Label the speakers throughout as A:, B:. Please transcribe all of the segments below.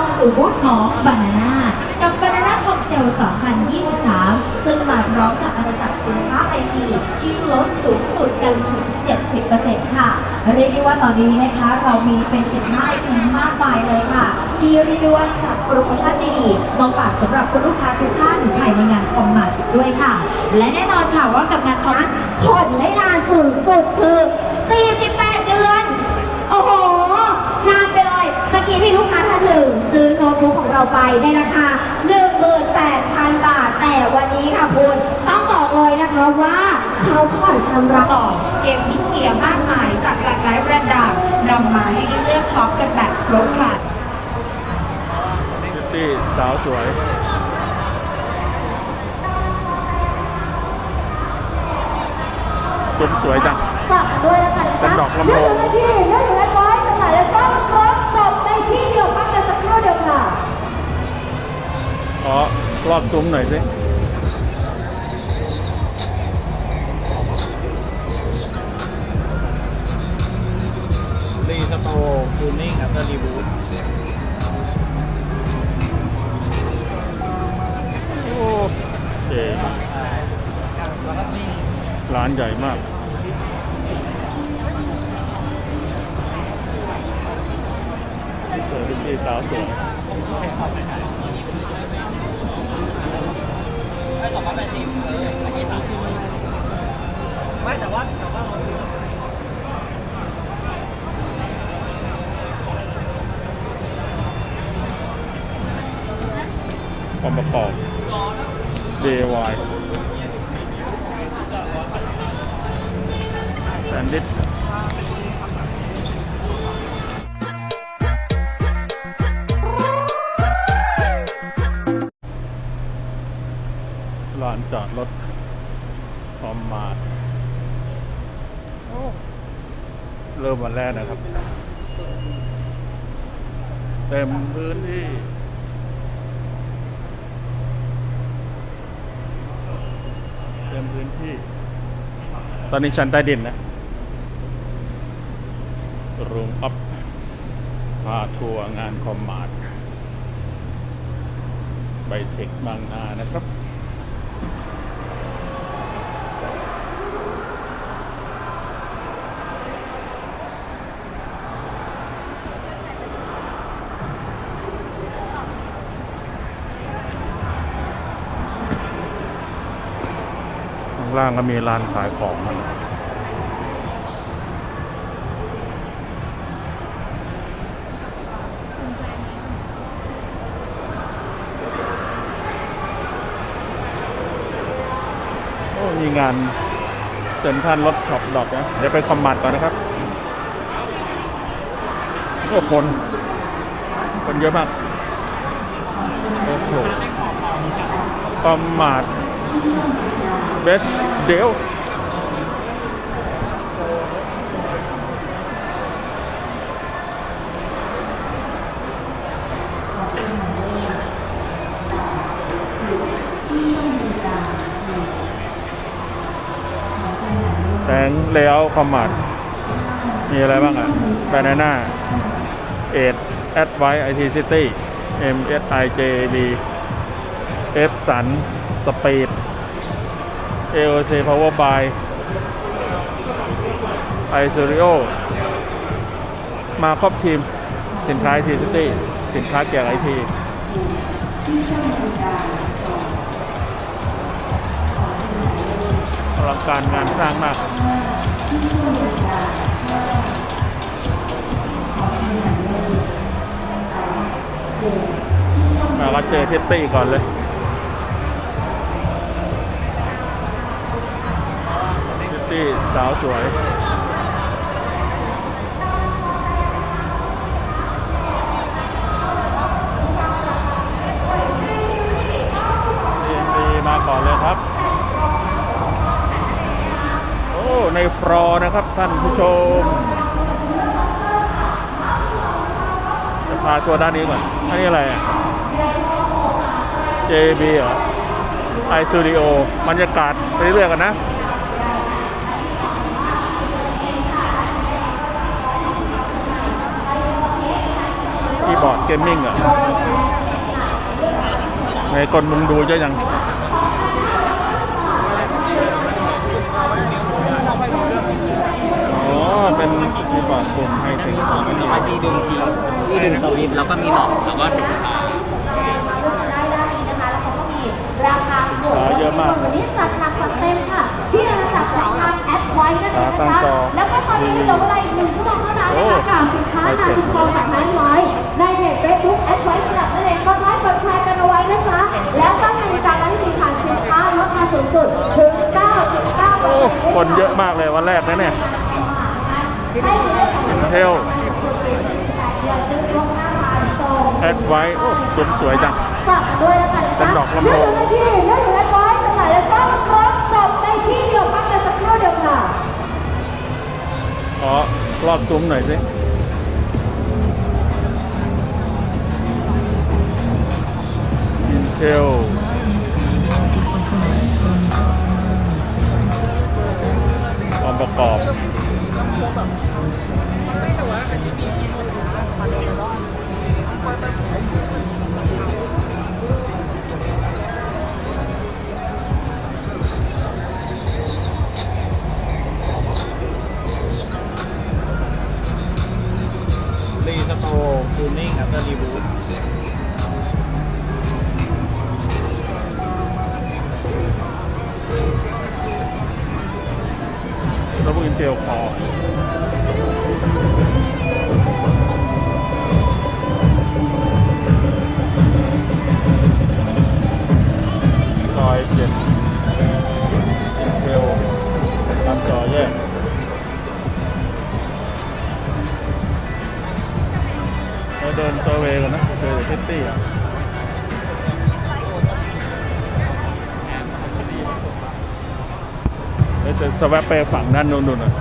A: าสู่บูธของบานาน่ากับบานาน่าคอมเซล 2023 ซึ่งมาพร้อมกับอาณาจักรสินค้าไอทีที่ลดสูงสุดกันถึง 70%ค่ะ เรียกได้ว่าตอนนี้นะคะ เรามีเป็นสินค้าไอทีมากมายเลยค่ะ ที่เรียกได้ว่าจัดโปรโมชั่นดีๆมาฝากสำหรับคุณลูกค้าทุกท่านภายในงานคอมมาร์ทด้วยค่ะ และแน่นอนค่ะว่ากับงานคอมมาร์ทผ่อนได้นานสูงสุดคือ 48 เดือน โอ้โห นานไปเลย เมื่อกี้มีลูกค้าท่านหนึ่ง ซื้อโน้ตบุ๊กของ เราไปในราคา 18,000 บาท แต่วันนี้ค่ะคุณต้องบอกเลยนะคะว่าเขาผ่อนชำระต่อเกมมิ่งเกียร์มากมายจากหลากหลายแบรนด์ดังนำมาให้ได้เลือกช็อปกันแบบครบครัน
B: ซิตี้สาวสวยสวยสวยจัง
C: ฝากด้วยแล้วกันนะคะ
B: เป็นดอกลำโพง
C: อร
B: อบซุ้มหน่อยสิ
D: รีสโตร์คูนิ่งอัพเตอร์รีบูท
B: โอเคร้านใหญ่มากสวยซิตี้สาวสวย
D: ไม่แต่ว่าแต่ว่า
B: ความประกอบ DIY แซนดิสลานจอดรถพร้อมมาโอ้ เริ่มวันแรกนะครับ เต็มพื้นที่เต็มพื้นที่ ตอนนี้ชั้นใต้ดินนะรูมอัพพาทัวร์งานคอมมาร์ทไบเทคบางนานะครับ ล่างก็มีร้านขายของนะโอ้มีงานเซ็นทรัลรถช็อปดอกนะ เดี๋ยวไปคอมมาร์ทก่อนนะครับโอ้คนคนเยอะมากโอ้โหคอมมาท เบสเดลแตงเล้ยอคอมมานมีอะไรบ้างอะบานาน่าเอ็ดแอดไวไอทีซิตี้เอ็มเอสไอเจบีเอฟสันสปีด AOC Power by i s o r i o มาครอบทีม สินค้า IT City สินค้าเกี่ยวกับไอทีอลังการงานสร้างมากมาก็เจอพิตตี้ก่อนเลยาวสวยดีมาก่อนเลยครับ โอ้ ในฟรอนะครับท่านผู้ชม จะพาตัวด้านนี้ก่อนอันนี้อะไรอะ JB เหรอ i Studio บรรยากาศไปเรื่อยกันนะ เกมมิ่งอะในคนมุงดูเยอะยังอ๋อเป็นคีย์บอร์ดปุ่มไฮเทค
D: มันมีว่ามีดึงทีมีดึงสวิตช์แล้วก็มีหลอดแล้วก็ถูกตา
C: ได้ได้นะคะแล้วเขาก็มีราคาถูก
B: ขา เยอะมาก
C: วันนี้จัดหนักจัดเต็มค่ะ ที่อาณาจักรของทางแอดไว้นั่นเองนะ
B: ขาตั้ง
C: คะ
B: จอ
C: แล้วก็ตอนนี้เหลือเวลาอีกหนึ่งชั่วโมงเท่านั้น
B: โอ้
C: นะคะกับสินค้านาทุกกองจากแอดไว้ในเพจเฟซบุ๊กแอดไว้สำหรับนั่นเองก็ไลค์กดแชร์กันเอาไว้นะคะ แล้วก็ในการนั้นมีค่ะสินค้าลดราคาสูงสุดถึง9.9%
B: โอ้คนเยอะมากเลยวันแรกนะเนี่ย
C: ให้คุณได้ของ
B: อินเทล แอดไว้โอ้สวยสวยจัง
C: ฝากด้วยแล้วกันนะคะ
B: เป็นดอกลำโพง
C: เรื่องที่เรื่องแอดไว้จำหน่ายและก็ครบจบในที่เดียวพักกันสักครู่เดียวค่ะ
B: ขอรอบซุ้มหน่อยสิอินเทลความประกอบ
D: รีสโตร์ทู เดี๋
B: ยวจะสวับไปฝั่งด้านโน้นนู่นอะ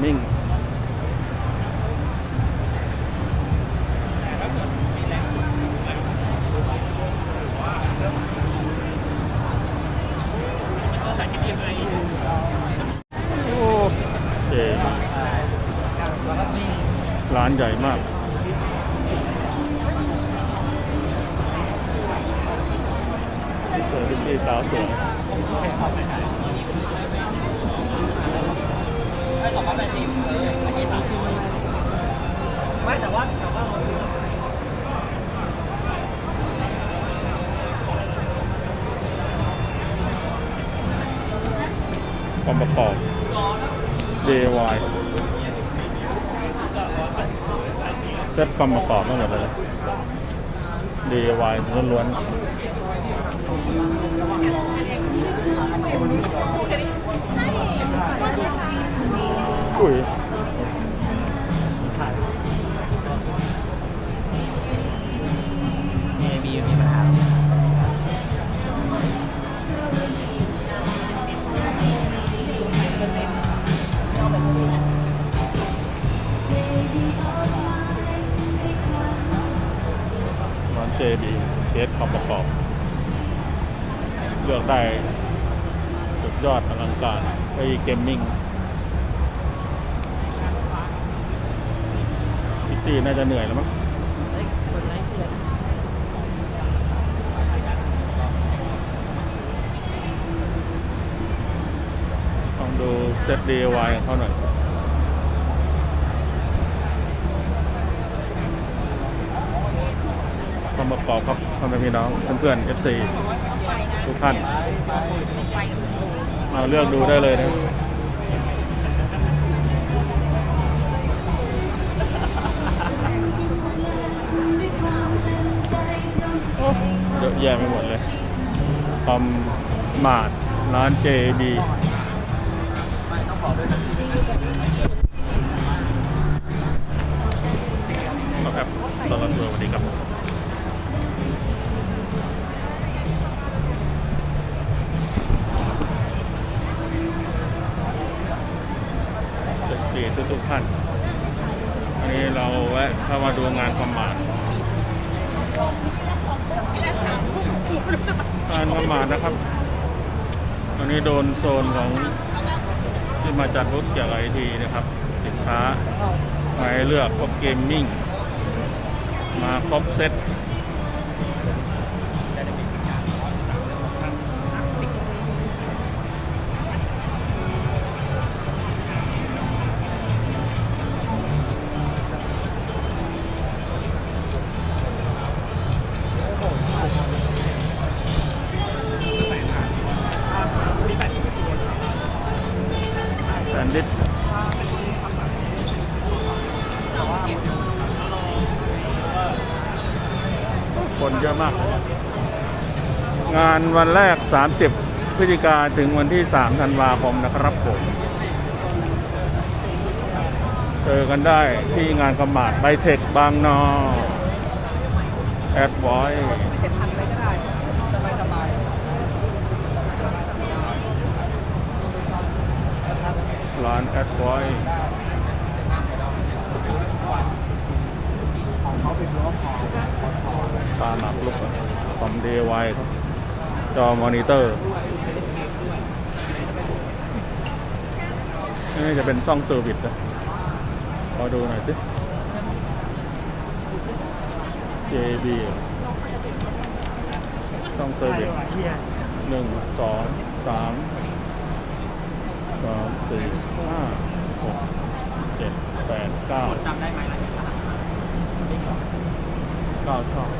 B: เความประกอบ DIY เซฟความประกอบทั้งหมดเลย DIY ล้วนๆอุ้ย JB เทสความประกอบ เลือกได้สุดยอดอลังการไอ้เกมมิ่งพิตตี้น่าจะเหนื่อยแล้วมั้งลองดูเซต DIY ของเขาหน่อย ควาประกอบครับพ่อแม่พี่น้องเพื่อนๆ FC ทุกท่านมาเลือกดูได้เลยนะเยอะแยะไปหมดเลยคอมมาดร้าน JB
D: ไม่ต้องบอกด้วยนะ
B: ครับตลอดทัวร์สวัสดีครับ ท่านวันนี้เราแวะเข้ามาดูงานความายงานความายนะครับอันนี้โดนโซนของที่มาจัดบูธเกี่ยวกับไอทีนะครับ สินค้ามาให้เลือกพวกเกมมิ่ง มาครบเซ็ต คนเยอะมาก งานวันแรก 30 พฤศจิกาถึงวันที่ 3 ธันวาคมนะครับผม เจอกันได้ที่งานกำมาดไบเทคบางนอแอดไว
E: เจ็ดพันเลยก็ได้สบาย
B: ร้านแอดไว ตาหนักลุกอะคอมเดย์ไวครับจอมอนิเตอร์ นี่จะเป็นช่องเซอร์วิสนะขอดูหน่อยสิ JB ช่องเซอร์วิสหนึ่งสองสามสามสี่ห้าหกเจ็ดแปดเก้า
E: จำได้ไหมล่ะ
B: เก้าช่อง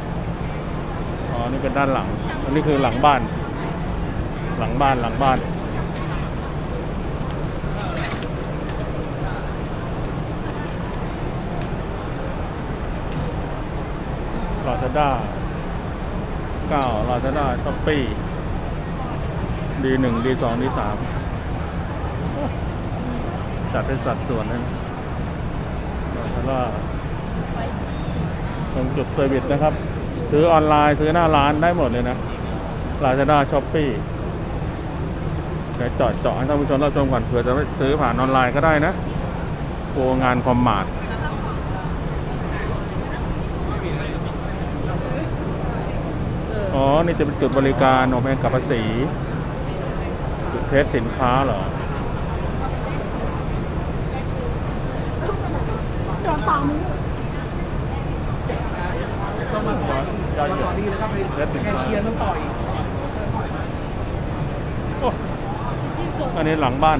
B: อ๋อ นี่เป็นด้านหลัง อันนี้คือหลังบ้าน หลังบ้านหลังบ้าน ลาซาด้าเก้าลาซาด้าช้อปปี้ดีหนึ่งดีสองดีสามจัดเป็นสัดส่วนนั่นลาซาด้าตรงจุดเซอร์วิสนะครับ ซื้อออนไลน์ซื้อหน้าร้านได้หมดเลยนะลาซาด้าช้อปปี้เดี๋ยวจอดเจาะให้ท่านผู้ชมรับชมก่อนเผื่อจะไปซื้อผ่านออนไลน์ก็ได้นะโกงานคอมมาร์ทอ๋อ นี่จะเป็นจุดบริการออกแพงกับภาษีจุดเทสสินค้าเหรอ
C: โดนตามมือ
E: ต้องมาต่อต่อดีแล้วก็ไป
B: เทสสิน
E: แค่เคลียร์ต้องต่ออีก
B: โอ้อันนี้หลังบ้าน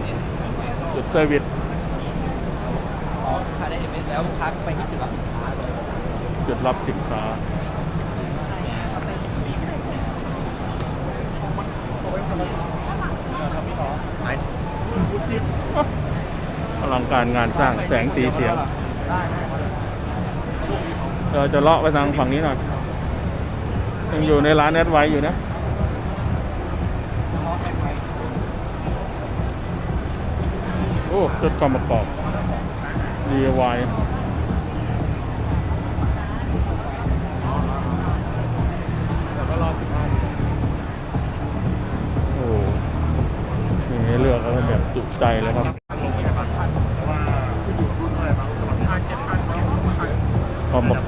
B: จุดเซอร์วิส
E: อ๋อลูกค้าได้เอเมสแล้วลูกค้าไปที่จุดรับสินค้าเลย
B: จุดรับสินค้าอลังการงานสร้างแสงสีเสียงเราจะเลาะไปทางฝั่งนี้หน่อย ยังอยู่ในร้านแอดไว้อยู่นะโอ้จุดความประกอบ DIY
E: แล้วก็รอสิบห้าที
B: โอ้โหมีเลือกแล้วแบบจุใจเลยครับ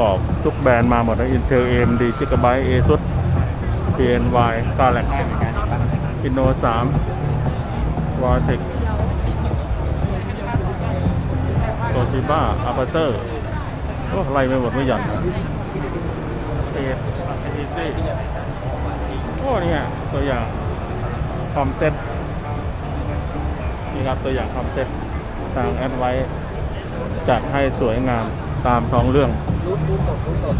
B: กอบทุกแบรนด์มาหมดนะ Intel AMD Gigabyte ASUS PNY Galax Inno 3 Vortex Toshiba Aperture โอ้ไล่ไม่หมดไม่หย่อนเอสเอซีโอ้นี่ไงตัวอย่างคอมเซ็ตนี่ครับตัวอย่างคอมเซ็ตทางแอดไว้จัดให้สวยงามตามท้องเรื่อง
E: รูดรูดสดรูดสด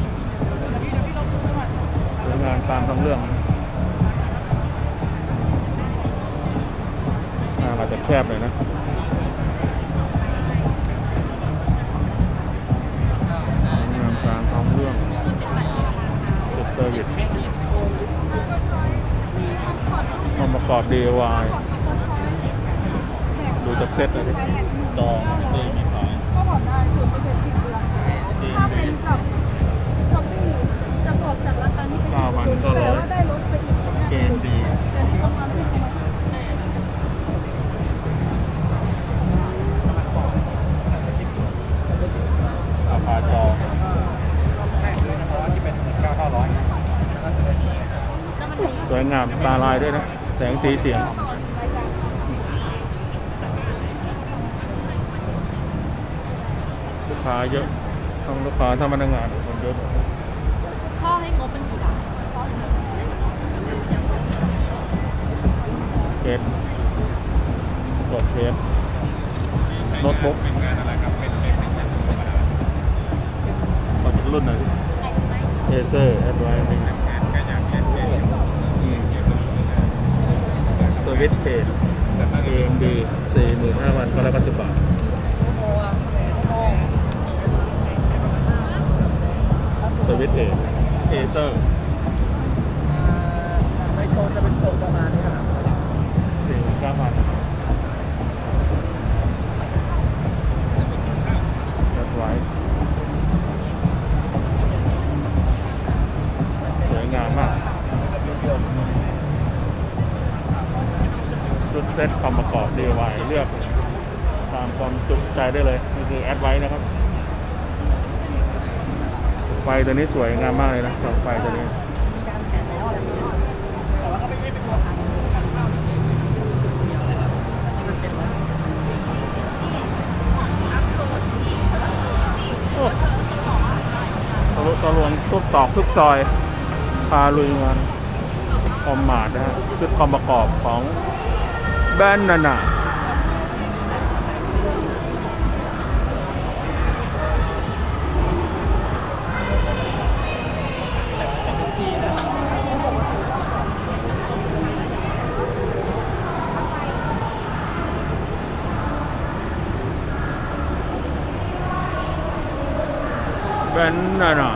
B: สวยงามตามท้องเรื่องงานอาจจะแคบเลยนะงานตามท้องเรื่องจุดเซอร์วิสองค์ประกอบ DIY ดูจากเซ็ตเลยดิจองตีมีขาย
F: ก็ผ่อนได้ศูนย์เปอร์เซ็นต์สิบเดือน ถ้าเป็นกับช้อปปี้จะกดจากราคานี้ไป
B: เก้าพัน
F: แต่ว่าได้ลดไปอีก
B: เกณฑ์ดี
F: แต่นี่ต้องมาขึ้น
E: เฉพาะที่เป็นเก้าเก้าร้อยแล้วก็ซื้อ
B: สวยงามตาลายด้วยนะ แสงสีเสียงลูกค้าเยอะ ทั้งลูกค้าทั้งพนักงานคนเยอะ
C: พ่อให้งบเป็นกี่บาท
B: เคสกดเคสโน้ตบุ๊ก
E: เป็นงานอะไรครับ เป็นเป็นเป็นงานธรรมดา
B: ขอรุ่นหน่อยเอเซอร์แอดไวซ์
E: งานก็อย่างเช่นเช่น
B: สวิตเพจ AMD 45,000ก็แล้วก็10บาท สวิตเพจเอเซอร์
E: ไมโครจะเป็นทรงประมาณนี้ครับ
B: สี่เก้าพันแอดไวซ์สวยงามมาก ชุดเซ็ตความประกอบ DIY เลือกตามความจุใจได้เลย นี่คือแอดไว้นะครับ ไฟตัวนี้สวยงามมากเลยนะเสาไฟตัวนี้โอ้ทะลุทะลวงทุกตอกทุกซอย พาลุยงานคอมมาดนะฮะชุดความประกอบของแบนนานา แบนนานะ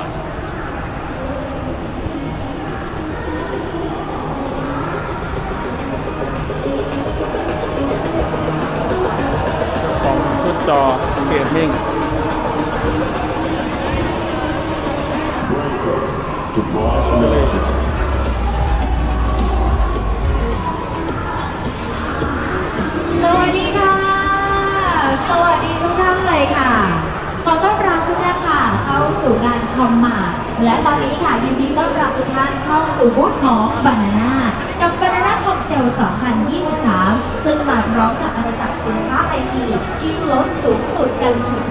B: ของชุดจอเกมมิ่ง
A: ส สู่งานคอมา และตอนนี้ค่ะยินดีต้อนรับทุกท่านเข้าสู่บูธของบานาน่ากับบานาน่าคอมเซล2023 ซึ่งมาพร้อมกับอาณาจักรสินค้าไอทีที่ลดสูงสุดกันถึง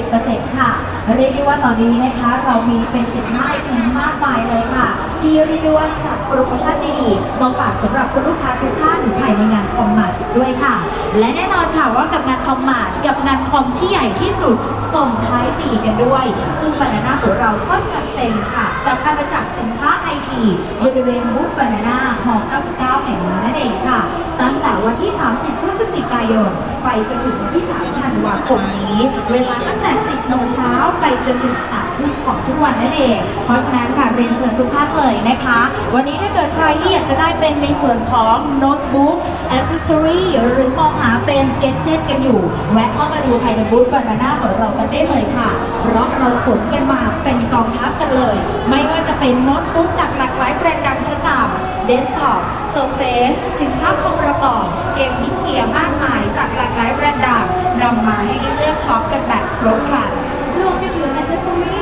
A: 70%ค่ะ เรียกได้ว่าตอนนี้นะคะเรามีเป็นสินค้าไอทีมากมายเลยค่ะ ที่เรียกได้ว่าจัดโปรโมชั่นดีๆมาฝากสำหรับคุณลูกค้าทุกท่านภายในงาน คอมมาร์ด้วยค่ะ และแน่นอนค่ะว่ากับงานคอมมาร์กับงานคอมที่ใหญ่ที่สุดส่งท้ายปีกันด้วย ซึ่งบานาน่าของเราก็จัดเต็มค่ะ กับอาณาจักรสินค้าไอทีบริเวณบูธบานาน่าหอ99 แห่งนี้นั่นเองค่ะ ตั้งแต่วันที่ 30 พฤศจิกายน ไปจนถึงวันที่ 3 ธันวาคมนี้ เวลาตั้งแต่ 10 โมงเช้าไปจนถึง3 ของทุกวันนั่นเอง เพราะฉะนั้นค่ะเรียนเชิญทุกท่านเลยนะคะ วันนี้ถ้าเกิดใครที่อยากจะได้เป็นในส่วนของโน้ตบุ๊กอ c เซสซอรีหรือมองหาเป็นเกจเจ็ตกันอยู่ แวะเข้ามาดูภายในบูธบานาน่าของเรากันได้เลยค่ะ เพราะเราขนกันมาเป็นกองทัพกันเลย ไม่ว่าจะเป็นโน้ตบุ๊กจากหลากหลายแบรนด์ดังชั้นนำเดสก์ท็อปเซอร์เฟสสินค้าคอมประกอบเกมมิ่งเกียร์มากมายจากหลากหลายแบรนด์ดังนำมาให้ได้เลือกช็อปกันแบบครบครันรวมไปถึงอ c เซสซอรีแ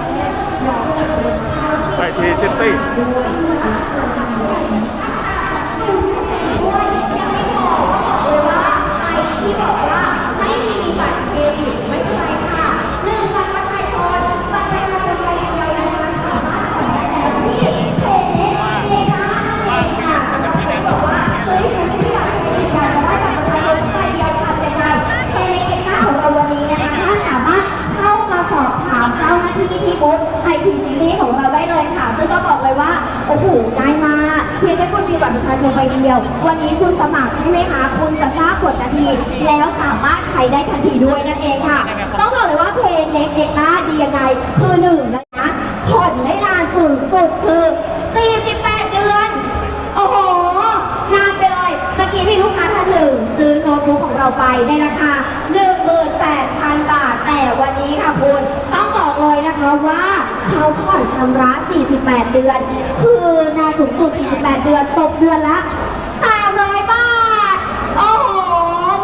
A: ละเกจเจ็ตพร้อมกับโปรโมชั่น
B: ไปทีซิตี้
C: ที่ที่บูธไอทีซีรีส์ของเราได้เลยค่ะ ซึ่งก็บอกเลยว่า โอ้โหง่ายมากเพียงแค่คุณมีบัตรประชาชนใบเดียว วันนี้คุณสมัครใช่ไหมคะ คุณจะทราบกฎนาที แล้วสามารถใช้ได้ทันทีด้วยนั่นเองค่ะ ต้องบอกเลยว่าเพนเน็กเอ็กซ์าดียังไงคือหนึ่งเลยนะผ่อนได้นานสูงสุดคือ 48 เดือน โอ้โห นานไปเลย เมื่อกี้มีลูกค้าท่านหนึ่ง ซื้อโน้ตบุ๊กของเราไปในราคา 18,000 บาท แต่วันนี้ค่ะคุณต้อง 1ำระ 48 เดือน คือนานสูงสุด 48 เดือน ตกเดือนละ 300 บาท โอ้โห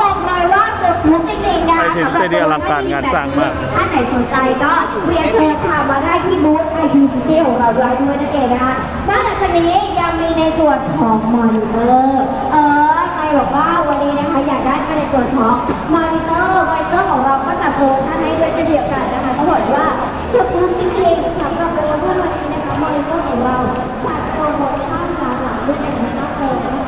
C: บอกเลยว่าสุดคุ้มจริงๆนะคะ
B: ไอทีม
C: สำหรับ
B: City อลังการงานสร้างมาก
C: ท่านไหนสนใจก็เรียนเชิญค่ะมาได้ที่บูธไอทีซิตี้ของเราด้วยด้วยนั่นเองนะคะนอกจากนี้ยังมีในส่วนของมอนิเตอร์ เออใครบอกว่าวันนี้นะคะอยากได้ในส่วนของมอนิเตอร์มอนิเตอร์ของเราก็จัดโปรโมชั่นให้ด้วยเช่นเดียวกันนะคะต้องบอกเลยว่า จอบคุณจริงๆสำหรับโปรโมชั่นวันนี้นะคะมอนิเตอร์ของเราจาดโปรโมชั่นหลากด้วยรูปแบนะคะ